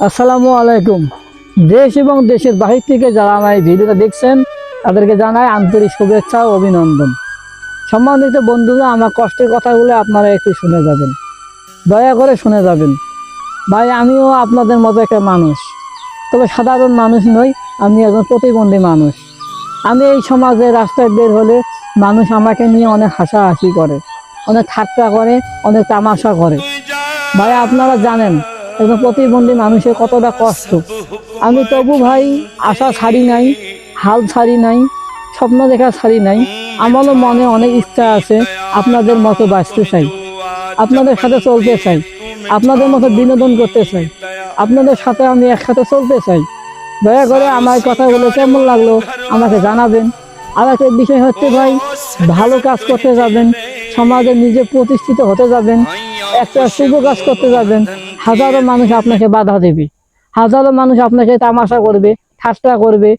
আসসালামু আলাইকুম। দেশ এবং দেশের বাহির থেকে যারা আমার এই ভিডিওটা দেখছেন, তাদেরকে জানাই আন্তরিক শুভেচ্ছা ও অভিনন্দন। সম্মানিত বন্ধুরা, আমার কষ্টের কথাগুলো আপনারা একটু শুনে যাবেন। দয়া করে শুনে যাবেন। ভাই, আমিও আপনাদের মতো একটা মানুষ। তবে সাধারণ মানুষ নই, আমি একজন প্রতিবন্ধী মানুষ। আমি এই সমাজে রাস্তায় বের হলে মানুষ আমাকে নিয়ে অনেক হাসাহাসি করে, অনেক ঠাট্টা করে, অনেক তামাশা করে। ভাই, আপনারা জানেন একজন প্রতিবন্ধী মানুষের কতটা কষ্ট? আমি তবু ভাই আশা ছাড়ি নাই, হাল ছাড়ি নাই, স্বপ্ন দেখা ছাড়ি নাই। আমারও মনে অনেক ইচ্ছা আছে আপনাদের মতো বাঁচতে চাই, আপনাদের সাথে চলতে চাই, আপনাদের মতো বিনোদন করতে চাই, আপনাদের সাথে আমি একসাথে চলতে চাই। দয়া করে আমার কথাগুলো কেমন লাগল আমাকে জানাবেন। আর একটা বিষয় হচ্ছে ভাই, ভালো কাজ করতে যাবেন, সমাজে নিজে প্রতিষ্ঠিত হতে যাবেন একটা শুভ কাজ করতে যাবেন। হাজারো মানুষ আপনাকে বাধা দেবে। হাজারো মানুষ আপনাকে তামাশা করবে, ঠাট্টা করবে,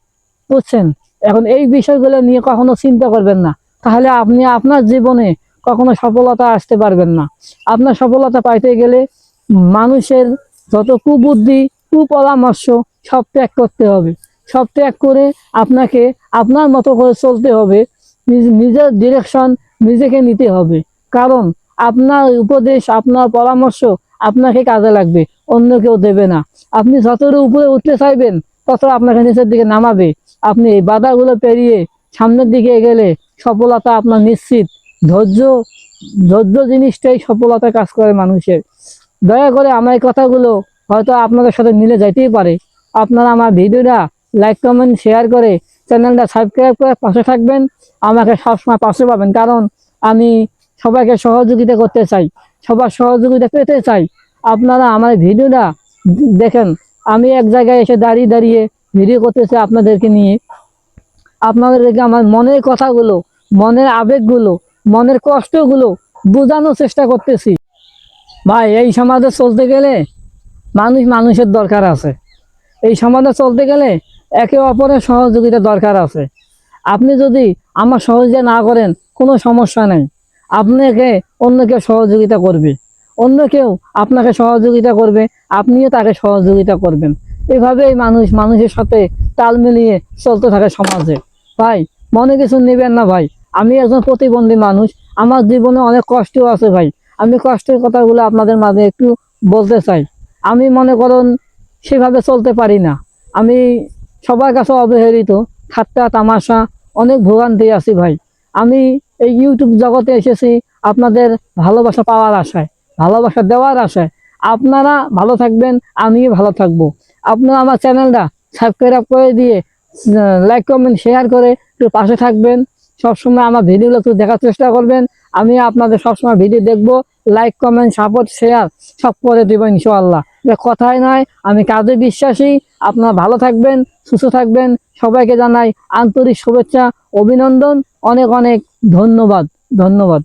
বুঝছেন? এখন এই বিষয়গুলো নিয়ে কখনো চিন্তা করবেন না। তাহলে আপনি আপনার জীবনে কখনো সফলতা আসতে পারবেন না। আপনার সফলতা পাইতে গেলে মানুষের যত কুবুদ্ধি, কুপরামর্শ, সব ত্যাগ করতে হবে। সব ত্যাগ করে আপনাকে আপনার মতো করে চলতে হবে। নিজ- নিজের ডিরেকশন নিজেকে নিতে হবে। কারণ আপনার উপদেশ, আপনার পরামর্শ আপনাকে কাজে লাগবে, অন্য কেউ দেবে না। আপনি যতটা উপরে উঠতে চাইবেন তত আপনাকে নিচের দিকে নামাবে। আপনি এই বাধাগুলো পেরিয়ে সামনের দিকে গেলে সফলতা আপনার নিশ্চিত। ধৈর্য ধৈর্য জিনিসটাই সফলতা কাজ করে মানুষের। দয়া করে আমার এই কথাগুলো হয়তো আপনাদের সাথে মিলে যাইতেই পারে। আপনারা আমার ভিডিওটা লাইক, কমেন্ট, শেয়ার করে চ্যানেলটা সাবস্ক্রাইব করে পাশে থাকবেন। আমাকে সবসময় পাশে পাবেন। কারণ আমি সবাইকে সহযোগিতা করতে চাই, সবার সহযোগিতা পেতে চাই। আপনারা আমার ভিডিওটা দেখেন, আমি এক জায়গায় এসে দাঁড়িয়ে দাঁড়িয়ে ভিডিও করতেছি আপনাদেরকে নিয়ে। আপনাদেরকে আমার মনের কথাগুলো, মনের আবেগগুলো, মনের কষ্টগুলো বোঝানোর চেষ্টা করতেছি। ভাই, এই সমাজে চলতে গেলে মানুষ মানুষের দরকার আছে। এই সমাজে চলতে গেলে একে অপরের সহযোগিতা দরকার আছে। আপনি যদি আমার সহযোগিতা না করেন, কোনো সমস্যা নেই। আপনাকে অন্য কেউ সহযোগিতা করবে। অন্য কেউ আপনাকে সহযোগিতা করবে, আপনিও তাকে সহযোগিতা করবেন। এভাবেই মানুষ, মানুষের সাথে তাল মিলিয়ে চলতে থাকে সমাজে। ভাই, মনে কিছু নেবেন না ভাই? আমি একজন প্রতিবন্ধী মানুষ, আমার জীবনে অনেক কষ্ট আছে ভাই। আমি কষ্টের কথাগুলো আপনাদের মাঝে একটু বলতে চাই। আমি মনে করুন সেভাবে চলতে পারি না। আমি সবার কাছে অবহেলিত, ঠাট্টা, তামাশা, অনেক ভোগান্তি আছি ভাই। আমি এই ইউটিউব জগতে এসেছি, আপনাদের ভালোবাসা পাওয়ার আশায়, ভালোবাসা দেওয়ার আশায়। আপনারা ভালো থাকবেন, আমিও ভালো থাকব। আপনারা আমার চ্যানেলটা সাবস্ক্রাইব করে দিয়ে লাইক কমেন্ট শেয়ার করে একটু পাশে থাকবেন। সবসময় আমার ভিডিওগুলো একটু দেখার চেষ্টা করবেন। আমি আপনাদের সবসময় ভিডিও দেখব লাইক কমেন্ট সাপোর্ট শেয়ার সব করে দেবো ইনশাআল্লাহ। কথাই নয়, আমি কাজে বিশ্বাসী। আপনারা ভালো থাকবেন, সুস্থ থাকবেন। সবাইকে জানাই আন্তরিক শুভেচ্ছা, অভিনন্দন, অনেক অনেক ধন্যবাদ ধন্যবাদ।